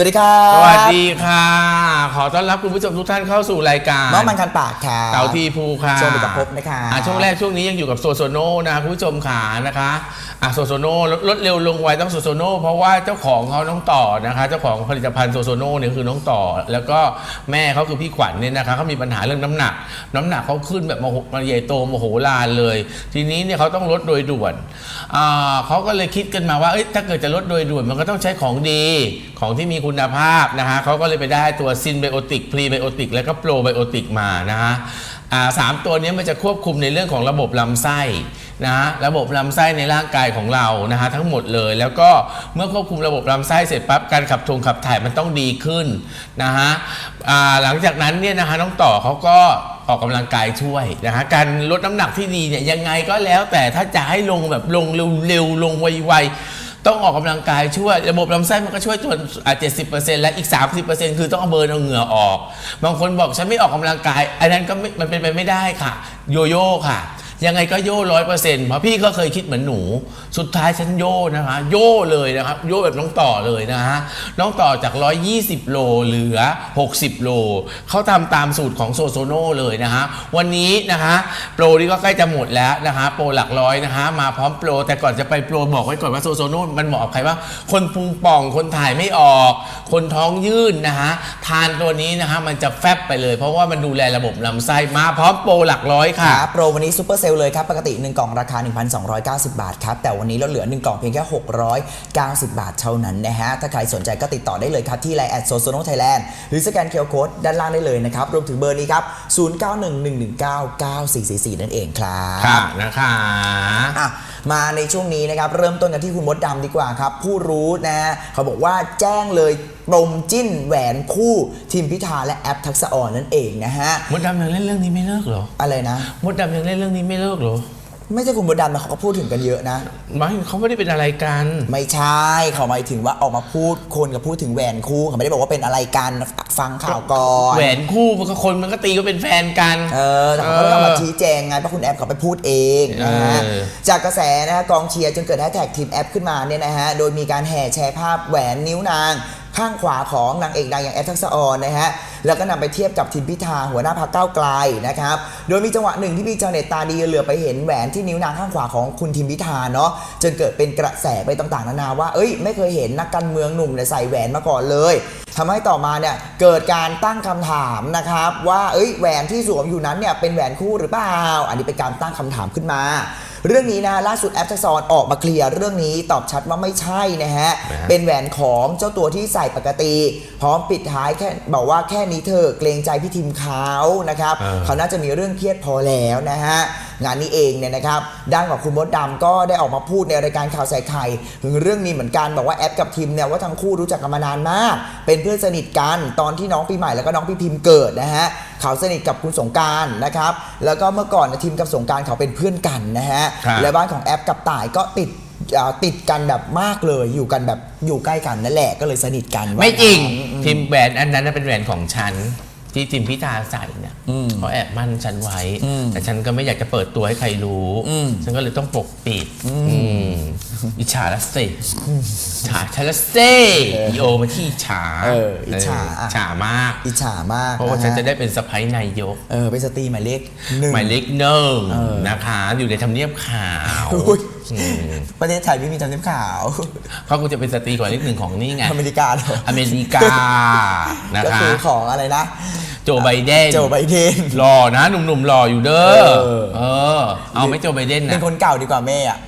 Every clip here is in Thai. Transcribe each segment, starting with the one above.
วัสดีครับสวัสดีค่ะ ขอต้อนรับคุณผู้ชมทุกท่านเข้าสู่รายการน้องมันคันปากค่ะเต่าทีภูค่ะช่วงเป็นกับพบนะคะอ่ช่วงแรกช่วงนี้ยังอยู่กับโซโซโนนะคะคุณผู้ชมขานะคะอะโซโซโนลดเร็วลงไวต้องโซโซโนเพราะว่าเจ้าของเขาน้องต่อนะคะ เจ้าของผลิตภัณฑ์โซโซโนเนี่ยคือน้องต่อ แล้วก็แม่เขาคือพี่ขวัญเนี่ยนะคะเขามีปัญหาเรื่องน้ำหนัก น้ำหนักเขาขึ้นแบบมโหมันใหญ่โตมโหฬารเลย ทีนี้เนี่ยเขาต้องลดโดยด่วนอ่าเขาก็เลยคิดกันมาว่าเอ้ยถ้าเกิดจะลดโดยด่วนมันก็ต้องใช้ของดีของที่มีคุณณภาพนะคะเขาก็เลยไปได้ตัวซินไบโอติกพรีไบโอติกแล้วก็โปรไบโอติกมานะคะสามตัวนี้มันจะควบคุมในเรื่องของระบบลำไส้นะระบบลำไส้ในร่างกายของเรานะฮะทั้งหมดเลย แล้วก็เมื่อควบคุมระบบลำไส้เสร็จปั๊บการขับทงขับถ่ายมันต้องดีขึ้นนะฮะหลังจากนั้นเนี่ยนะคะน้องต่อเขาก็ออกกำลังกายช่วยนะฮะการลดน้ำหนักที่ดีเนี่ยยังไงก็แล้วแต่ถ้าจะให้ลงแบบลงเร็วๆลงไวๆ ต้องออกกำลังกายช่วย ระบบลำไส้มันก็ช่วยจนเจ็ดสิบเปอร์เซ็นต์และอีกสามสิบเปอร์เซ็นต์คือต้องเอาเบิร์นเอาเหงื่อออก บางคนบอกฉันไม่ออกกำลังกาย อันนั้นก็ไม่มันเป็นไปไม่ได้ค่ะ โยโย่ค่ะ ยังไงก็โย่ร้อยเปอร์เซ็นต์เพราะพี่ก็เคยคิดเหมือนหนู สุดท้ายฉันโย่นะคะโย่เลยนะครับ โย่แบบน้องต่อเลยนะฮะน้องต่อจาก 120 โลเหลือ 60 โลเขาทำตามสูตรของโซโซโนเลยนะฮะวันนี้นะคะโปรนี่ก็ใกล้จะหมดแล้วนะคะโปรหลักร้อยนะคะมาพร้อมโปร แต่ก่อนจะไปโปรบอกไว้ก่อนว่าโซโซโนมันเหมาะกับใครบ้าคนพุงป่องคนถ่ายไม่ออก คนท้องยื่นนะคะทานตัวนี้นะคะมันจะแฟบไปเลย เพราะว่ามันดูแลระบบลำไส้มาพร้อมโปรหลักร้อยค่ะโปรวันนี้ซูเปอร์เซลเลยครับ ปกติ 1 กล่องราคา 1,290 บาทครับ แต่วันนี้ลดเหลือ 1 กล่องเพียงแค่ 690 บาทเท่านั้นนะฮะ ถ้าใครสนใจก็ติดต่อได้เลยครับ ที่ไลน์แอดโซโซโนไทยแลนด์หรือสแกนเคอร์โค้ดด้านล่างได้เลยนะครับ รวมถึงเบอร์นี้ครับ 0911199444 นั่นเองครับค่ะนะคะอะมาในช่วงนี้นะครับเริ่มต้นกันที่คุณมดดำดีกว่าครับผู้รู้นะฮะเขาบอกว่าแจ้งเลย ปรมจิ้นแหวนคู่ทีมพิธาและแอปทักษะอ่อนนั่นเองนะฮะมดดำยังเล่นเรื่องนี้ไม่เลิกเหรอ อะไรนะ มดดำยังเล่นเรื่องนี้ไม่เลิกเหรอ ไม่ใช่คุณมดดำนะเขาก็พูดถึงกันเยอะนะ ไม่เขาไม่ได้เป็นอะไรกัน ไม่ใช่เขาหมายถึงว่าออกมาพูดคนกับพูดถึงแหวนคู่เขาไม่ได้บอกว่าเป็นอะไรกันฟังข่าวก่อนแหวนคู่มันก็คนมันก็ตีก็เป็นแฟนกัน เออแต่เขาก็ต้องมาชี้แจงไงเพราะคุณแอปเขาไปพูดเองนะฮะเออจากกระแสนะฮะกองเชียร์จนเกิดแฮชแท็กทีมแอปขึ้นมาเนี่ยนะฮะโดยมีการแห่แชร์ภาพแหวนนิ้วนาง ข้างขวาของนางเอกดังอย่างแอปทักษะออนนะฮะแล้วก็นำไปเทียบกับทีมพิธาหัวหน้าพรรคก้าวไกลนะครับโดยมีจังหวะหนึ่งที่มีชาวเน็ตตาดีเหลือไปเห็นแหวนที่นิ้วนางข้างขวาของคุณทิมพิธาเนาะจนเกิดเป็นกระแสไปต่างๆนานาว่าเอ้ยไม่เคยเห็นนักการเมืองหนุ่มเนี่ยใส่แหวนมาก่อนเลยทำให้ต่อมาเนี่ยเกิดการตั้งคำถามนะครับว่าเอ้ยแหวนที่สวมอยู่นั้นเนี่ยเป็นแหวนคู่หรือเปล่า อันนี้เป็นการตั้งคำถามขึ้นมา เรื่องนี้นะล่าสุดแอปทักษรออกมาเคลียร์เรื่องนี้ตอบชัดว่าไม่ใช่นะฮะ นะฮะ เป็นแหวนของเจ้าตัวที่ใส่ปกติ พร้อมปิดท้ายแค่บอกว่าแค่นี้เธอะเกรงใจพี่ทิมเขานะครับ เออ เขาน่าจะมีเรื่องเครียดพอแล้วนะฮะ งานนี้เองเนี่ยนะครับด้านของคุณมดดำก็ได้ออกมาพูดในรายการข่าวใส่ไข่ถึงเรื่องนี้เหมือนกันบอกว่าแอปกับทิมเนี่ยว่าทั้งคู่รู้จักกันมานานมาก เป็นเพื่อนสนิทกันตอนที่น้องปีใหม่แล้วก็น้องพี่พิมพ์เกิดนะฮะเขาสนิทกับคุณสงกรารนะครับแล้วก็เมื่อก่อนเนยทิมกับสงกรารเขาเป็นเพื่อนกันนะฮะครับและบ้านของแอปกับต่ายก็ติดอ่าติดกันแบบมากเลยอยู่กันแบบอยู่ใกล้กันนั่นแหละก็เลยสนิทกัน ไม่จริงว่างั้นทีมแหวนอันนั้นนะเป็นแหวนของฉัน ที่ทีมพิธาใส่เนี่ยอืมเขาแอบมั่นฉันไว้อืมแต่ฉันก็ไม่อยากจะเปิดตัวให้ใครรู้อืมฉันก็เลยต้องปกปิด อืมอิจฉาละสิอิจฉาฉันละสิอีโอมาที่อิจฉาเอออิจฉา เอิจฉามาก อิจฉามากเพราะว่าฮฉันจะได้เป็นสะพ้ายนายก เออเป็นสตรีหมายเลขหนึ่ง หมายเลขหนึ่งเออนะคะ อยู่ในทำเนียบขาวอุ๊ยอืมประเทศไทยไม่มีจำเนียบขาว เขาก็จะเป็นสตรีกว่าเลขหนึ่งของนี่ไง อเมริกาเหรออเมริกา นะก็คะ คือของอะไรนะ โจไบเดนโจไบเดน หล่อนะ หนุ่มๆหล่ออยู่เด้อ เออ เออ เอาไม่โจไบเดนเป็นะนคนเก่าดีกว่าแม่อะ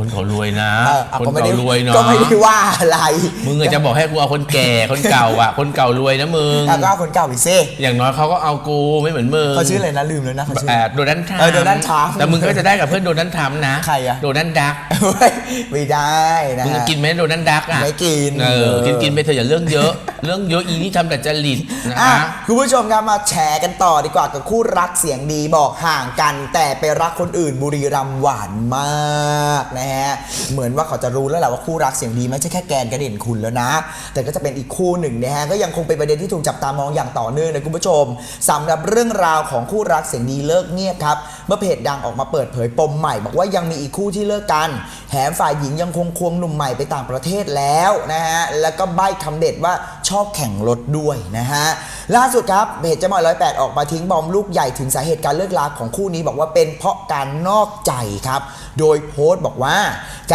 คนเขารวยนะ เอออะคนก็ไม่เก่าได้รวยเนาะก็ไม่ได้ว่าอะไรมึงอาจจะบอกให้กูเอาคนแก่คนเก่าอะ คนเก่ารวยนะมึง แล้วก็เอาคนเก่าไปซิอย่างน้อยเขาก็เอากูไม่เหมือนมึงเขาชื่ออะไรนะลืมแล้วนะเขาชื่อแอบโดนัลด์ทรัมเออโดนัลด์ทรัมป์แต่มึงก็จะได้กับเพื่อนโดนัลด์ทรัมป์นะใครอะ โดนัลด์ดัก เฮ้ยไม่ได้นะมึงฮะ กินไหมโดนัลด์ดักอะไม่กินเออ กินกินไปเถอะอย่าเรื่องเยอะเรื่องเยอะอีนี่ทำแต่จริตนะอะคะคุณผู้ชมครับมาแชร์กันต่อดีกว่ากับคู่รักเสียงดีบอกห่างกัน แต่ไปรักคนอื่นบุรีรัมย์หวานมากนะฮะเหมือนว่าเขาจะรู้แล้วแหละว่าคู่รักเสียงดีไม่ใช่แค่แกนกระเด่นคุณแล้วนะ แต่ก็จะเป็นอีกคู่หนึ่งนะฮะก็ยังคงเป็นประเด็นที่ถูกจับตามองอย่างต่อเนื่องนะคุณผู้ชมสำหรับเรื่องราวของคู่รักเสียงดีเลิกเงียบครับเมื่อเพจดังออกมาเปิดเผยปมใหม่บอกว่ายังมีอีกคู่ที่เลิกกันแถมฝ่ายหญิงยังคงควงหนุ่มใหม่ไปต่างประเทศแล้วนะฮะแล้วก็ใบ้คำเด็ดว่า ชอบแข่งรถด้วยนะฮะ ล่าสุดครับเพจเจมอยร้อยแปดออกมาทิ้งบอมลูกใหญ่ถึงสาเหตุการเลิกลาของคู่นี้บอกว่าเป็นเพราะการนอกใจครับโดยโพสต์บอกว่า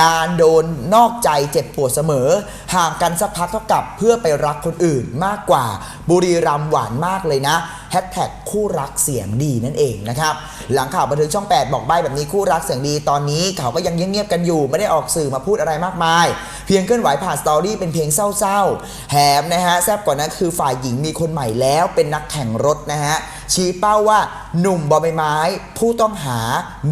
การโดนนอกใจเจ็บปวดเสมอ ห่างกันสักพักเท่ากับเพื่อไปรักคนอื่นมากกว่า บุรีรัมหวานมากเลยนะแฮชแท็กคู่รักเสียงดีนั่นเองนะครับ หลังข่าวบันเทิงช่อง 8 บอกใบแบบนี้คู่รักเสียงดีตอนนี้เขาก็ยังเงียบๆกันอยู่ ไม่ได้ออกสื่อมาพูดอะไรมากมาย เพียงเคลื่อนไหวผ่านสตอรี่เป็นเพลงเศร้าๆแถมนะฮะแซบกว่านั้นคือฝ่ายหญิงมีคนใหม่แล้วเป็นนักแข่งรถนะฮะ ชี้เป้าว่าหนุ่มบอใบไม้ ผู้ต้องหา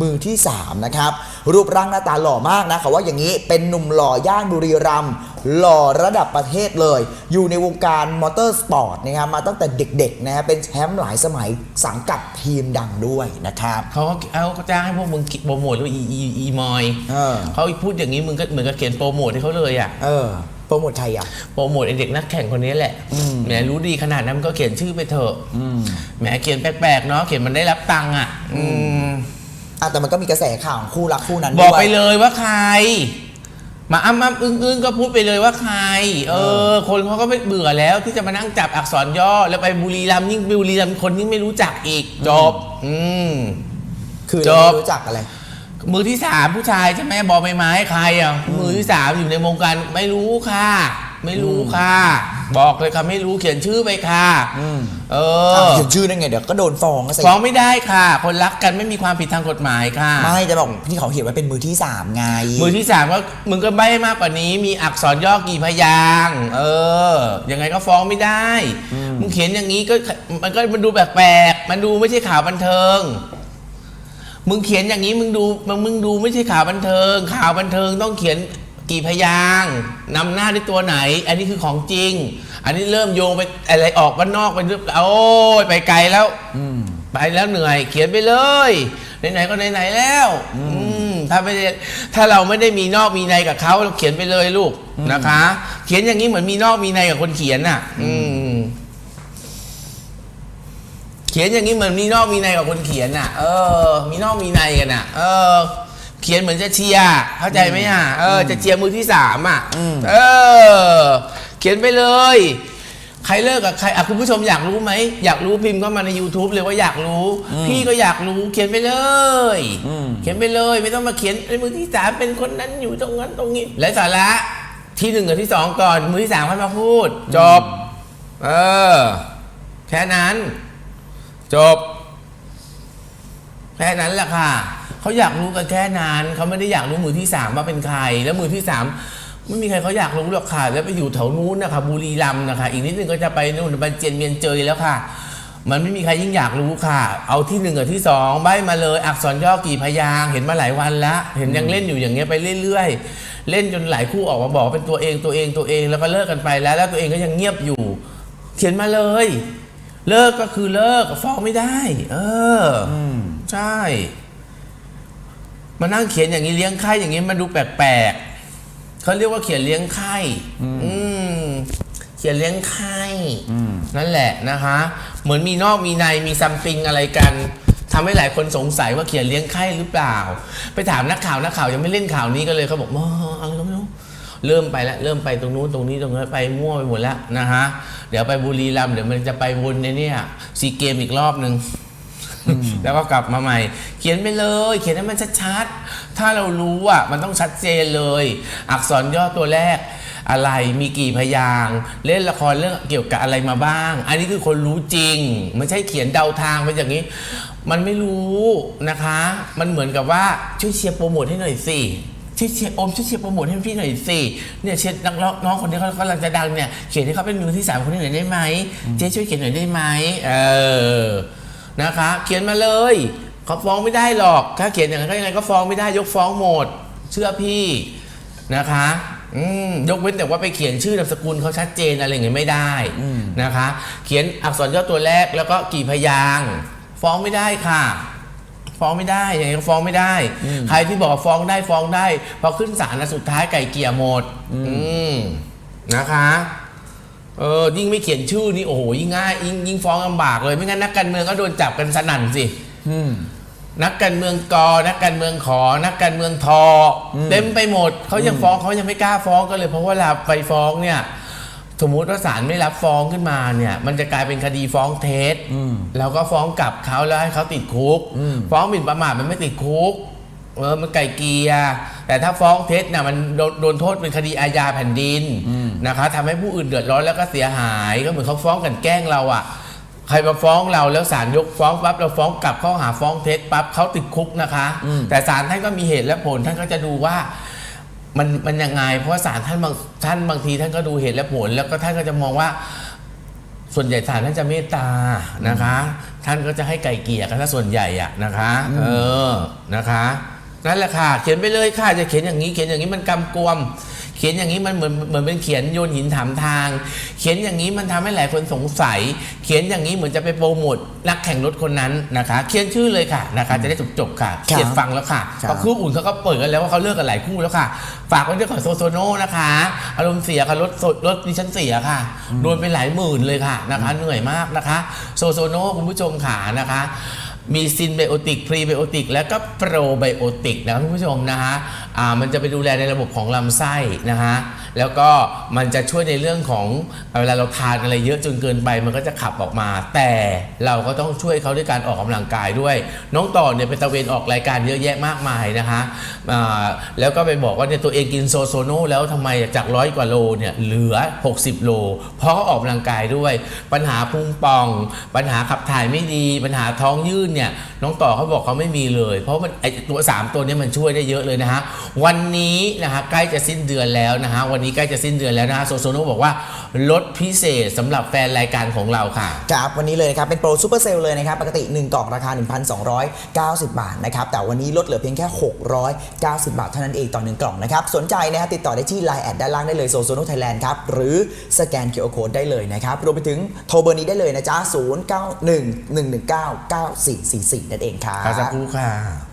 มือที่ 3 นะครับ รูปร่างหน้าตาหล่อมากนะเขาว่าอย่างนี้เป็นหนุ่มหล่อย่านบุรีรัมย์หล่อระดับประเทศเลย อยู่ในวงการมอเตอร์สปอร์ตนะครับมาตั้งแต่เด็กๆนะฮะเป็นแชมป์หลายสมัยสังกัดทีมดังด้วยนะครับ เขาก็เอาก็จ้างให้พวกมึงโปรโมทหรืออีอีอีมอยเออ เขาพูดอย่างนี้มึงก็เหมือนกับเขียนโปรโมทให้เขาเลยอะ เออโป รโมทใครอะ โปรโมทไอเด็กนักแข่งคนนี้แหละแหมรู้ดีขนาดนั้นมันก็เขียนชื่อไปเถอะแหมเขียนแปลกๆเนาะเขียนมันได้รับตังค์อะอืมอะแต่มันก็มีกระแสข่าวของคู่รักคู่นั้นบอกด้วย ไปเลยว่าใคร มาอ้ำอ้ำอึ้งอึ้งก็พูดไปเลยว่าใคร เออ คนเขาก็ไม่เบื่อแล้วที่จะมานั่งจับอักษรย่อ แล้วไปบุรีรัมย์ยิ่งบุรีรัมย์คนยิ่งไม่รู้จักอีกจบ อืม คือจเราบไม่รู้จักอะไร มือที่สามผู้ชายใช่ไหมบอใบไม้ใครอะมือที่สามอยู่ในวงการไม่รู้ค่ะ ไม่รู้ค่ะ บอกเลยค่ะไม่รู้เขียนชื่อไปค่ะอืมเออะอเขียนชื่อได้ไงเดี๋ยวก็โดนฟ้องก็สิฟ้องไม่ได้ค่ะ คนรักกันไม่มีความผิดทางกฎหมายค่ะ ไม่จะบอกที่เขาเขียนไว้เป็นมือที่สามไง มือที่สามก็มึงก็ใบ้มากกว่านี้ มีอักษรย่อกี่พยางค์เออยังไงก็ฟ้องไม่ได้มึงเขียนอย่างนี้ก็มันก็มันดูแปลกๆมันดูไม่ใช่ข่าวบันเทิง มึงเขียนอย่างนี้มึงดูมึงมึงดูไม่ใช่ข่าวบันเทิง ข่าวบันเทิงต้องเขียนกี่พยางค์นำหน้าด้วยตัวไหน อันนี้คือของจริง อันนี้เริ่มโยงไปอะไรออกบ้านนอกไปเรื่อยโอ้ยไปไกลแล้วไปแล้วเหนื่อย เขียนไปเลยไหนๆก็ไหนๆแล้วถ้าไม่ได้ถ้าเราไม่ได้มีนอกมีในกับเขาเราเขียนไปเลยลูกนะคะ เขียนอย่างนี้เหมือนมีนอกมีในกับคนเขียนน่ะ อืม เขียนอย่างนี้เหมือนมีนอกมีในกับคนเขียนน่ะ เออ มีนอกมีในกันน่ะ เออ เขียนเหมือนจะเชียร์เข้าใจไหมอะ เออ จะเชียร์มือที่สามอะอืมเออ เขียนไปเลย ใครเลิกกับใครอะคุณผู้ชมอยากรู้ไหม อยากรู้พิมพ์เข้ามาใน YouTube เลยว่าอยากรู้ พี่ก็อยากรู้ เขียนไปเลยอืมเขียนไปเลย ไม่ต้องมาเขียนไอ้มือที่สามเป็นคนนั้นอยู่ตรงนั้นตรงนี้ และสาระที่หนึ่งกับที่สองก่อน มือที่สามค่อยมาพูด จบ เออ แค่นั้น จบ แค่นั้นแหละค่ะ เขาอยากรู้กันแค่นั้น เขาไม่ได้อยากรู้มือที่สามว่าเป็นใคร แล้วมือที่สามไม่มีใครเขาอยากรู้หรอกค่ะ แล้วไปอยู่แถวนู้นนะคะบุรีรัมย์นะคะ อีกนิดนึงก็จะไปนู่นบันเจียนเมียนเจยแล้วค่ะ มันไม่มีใครยิ่งอยากรู้ค่ะ เอาที่หนึ่งกับที่สองใบมาเลย อักษรย่อกี่พยางค์เห็นมาหลายวันละ เห็นยังเล่นอยู่อย่างเงี้ยไปเรื่อยๆ เล่นจนหลายคู่ออกมาบอกว่าเป็นตัวเองตัวเองตัวเองแล้วก็เลิกกันไปแล้ว แล้วตัวเองก็ยังเงียบอยู่ เขียนมาเลย เลิกก็คือเลิกฟ้องไม่ได้ เอออมใช่ มานั่งเขียนอย่างนี้เลี้ยงไข่อย่างนี้มันดูแปลกๆเขาเรียกว่าเขียนเลี้ยงไข่อืมเขียนเลี้ยงไข่อืมนั่นแหละนะคะ เหมือนมีนอกมีในมีซัมติงอะไรกันทำให้หลายคนสงสัยว่าเขียนเลี้ยงไข่หรือเปล่า ไปถามนักข่าวนักข่าวยังไม่เล่นข่าวนี้กันเลยเขาบอกมาอะไรก็ไม่รู้ เริ่มไปแล้วเริ่มไปตรงนู้นตรงนี้ตรงนั้นไปมั่วไปหมดแล้วนะฮะเดี๋ยวไปบุรีรัมย์เดี๋ยวมันจะไปวนในเนี่ยซีเกมอีกรอบหนึ่งแล้วก็กลับมาใหม่ เขียนไปเลย เขียนให้มันชัดๆ ถ้าเรารู้อะมันต้องชัดเจนเลย อักษรย่อตัวแรกอะไรมีกี่พยางค์เล่นละครเรื่องเกี่ยวกับอะไรมาบ้าง อันนี้คือคนรู้จริง ไม่ใช่เขียนเดาทางไปอย่างนี้ มันไม่รู้นะคะ มันเหมือนกับว่าช่วยเชียร์โปรโมทให้หน่อยสิ ช่วยเชียร์โอมช่วยเชียร์โปรโมทให้พี่หน่อยสิเนี่ยเชียร์นักร้องน้องคนนี้เขากำลังจะดังเนี่ยเขียนให้เขาเป็นมือที่สามคนนี้หน่อยได้ไหมเจ๊ช่วยเขียนหน่อยได้ไหมเออนะคะ เขียนมาเลยเขาฟ้องไม่ได้หรอกถ้าเขียนอย่างนั้นก็ยังไงก็ฟ้องไม่ได้ยกฟ้องหมด เชื่อพี่นะคะอืมยกเว้นแต่ว่าไปเขียนชื่อนามสกุลเขาชัดเจนอะไรอย่างเงี้ยไม่ได้นะคะ เขียนอักษรย่อตัวแรกแล้วก็กี่พยางค์ฟ้องไม่ได้ค่ะ ฟ้องไม่ได้อย่างนี้ก็ฟ้องไม่ได้ ใครที่บอกว่าฟ้องได้ฟ้องได้พอขึ้นศาลนะสุดท้ายไก่เกลี่ยหมด อืมนะคะ เออยิ่งไม่เขียนชื่อนี่โอ้โหยิ่งง่ายยิ่งยิ่งฟ้องลำบากเลยไม่งั้นนักการเมืองก็โดนจับกันสนั่นสิอืมนักการเมืองกอนักการเมืองขอ นักการเมืองทออเต็มไปหมดเขายังฟ้องเขายังไม่กล้าฟ้องกันเลยเพราะว่าเวลาไปฟ้องเนี่ย สมมุติว่าศาลไม่รับฟ้องขึ้นมาเนี่ยมันจะกลายเป็นคดีฟ้องเท็จแล้วก็ฟ้องกลับเขาแล้วให้เขาติดคุก ฟ้องหมิ่นประมาทมันไม่ติดคุกเออมันไก่เกลียแต่ถ้าฟ้องเท็จเนี่ยมันโดนโดนโทษเป็นคดีอาญาแผ่นดินนะคะทำให้ผู้อื่นเดือดร้อนแล้วก็เสียหายก็เหมือนเขาฟ้องกลันแกล้งเราอะใครมาฟ้องเราแล้วศาลยกฟ้องปั๊บเราฟ้องกลับข้อหาฟ้องเท็จปั๊บเขาติดคุกนะคะ แต่ศาลท่านก็มีเหตุและผลท่านก็จะดูว่า มันมันยังไง เพราะว่าศาลท่านบางท่านบางทีท่านก็ดูเหตุและผล แล้วก็ท่านก็จะมองว่า ส่วนใหญ่ศาลท่านจะเมตตานะคะ ท่านก็จะให้ไก่เกลี่ยกันถ้าส่วนใหญ่อะนะคะ เออนะคะนั่นแหละค่ะ เขียนไปเลยค่ะจะเขียนอย่างนี้เขียนอย่างนี้มันกำกวมเขียนอย่างนี้มันเหมือนเหมือนเป็นเขียนโยนหินถามทาง เขียนอย่างนี้มันทำให้หลายคนสงสัย เขียนอย่างนี้เหมือนจะไปโปรโมทนักแข่งรถคนนั้นนะคะ เขียนชื่อเลยค่ะนะคะ จะได้จบจบๆค่ะครับเขียนฟังแล้วค่ะครับเพราะคู่อุ่นเขาก็เปิดกันแล้วว่าเขาเลิกกันหลายคู่แล้วค่ะ ฝากไว้ด้วยกับโซโซโน่นะคะ อารมณ์เสียค่ะรถสดรถดิฉันเสียค่ะโดนไปหลายหมื่นเลยค่ะนะคะ เหนื่อยมากนะคะ โซโซโน่คุณผู้ชมขานะคะ มีซินไบโอติกพรีไบโอติกแล้วก็โปรไบโอติกนะคุณผู้ชมนะฮะอ่ามันจะไปดูแลในระบบของลำไส้นะฮะ แล้วก็มันจะช่วยในเรื่องของเวลาเราทานอะไรเยอะจนเกินไปมันก็จะขับออกมา แต่เราก็ต้องช่วยเขาด้วยการออกกำลังกายด้วย น้องต่อเนี่ยไปตะเวนออกรายการเยอะแยะมากมายนะคะแล้วก็ไปบอกว่าเนี่ยตัวเองกินโซโซโนแล้วทำไมจากร้อยกว่าโลเนี่ยเหลือ 60 โล เพราะเขาออกกำลังกายด้วย ปัญหาพุงป่อง ปัญหาขับถ่ายไม่ดี ปัญหาท้องยืดเนี่ยน้องต่อเขาบอกเขาไม่มีเลย เพราะมันไอตัว 3 ตัวนี้มันช่วยได้เยอะเลยนะฮะวันนี้นะฮะใกล้จะสิ้นเดือนแล้วนะฮะวันนี้ใกล้จะสิ้นเดือนแล้วนะฮะโซโซโนบอกว่าลดพิเศษสำหรับแฟนรายการของเราค่ะ ครับวันนี้เลยนะครับ เป็นโปรซูเปอร์เซลเลยนะครับ ปกติ 1 กล่องราคา 1,290 บาทนะครับ แต่วันนี้ลดเหลือเพียงแค่ 690 บาทเท่านั้นเองต่อ 1 กล่องนะครับ สนใจนะฮะติดต่อได้ที่ Line แอดด้านล่างได้เลยโซโซโนไทยแลนด์ครับ หรือสแกน QR Code ได้เลยนะครับ รวมไปถึงโทรเบอร์นี้ได้เลยนะจ๊ะ0911199444 นั่นเองครับ ขอสักครู่ค่ะชม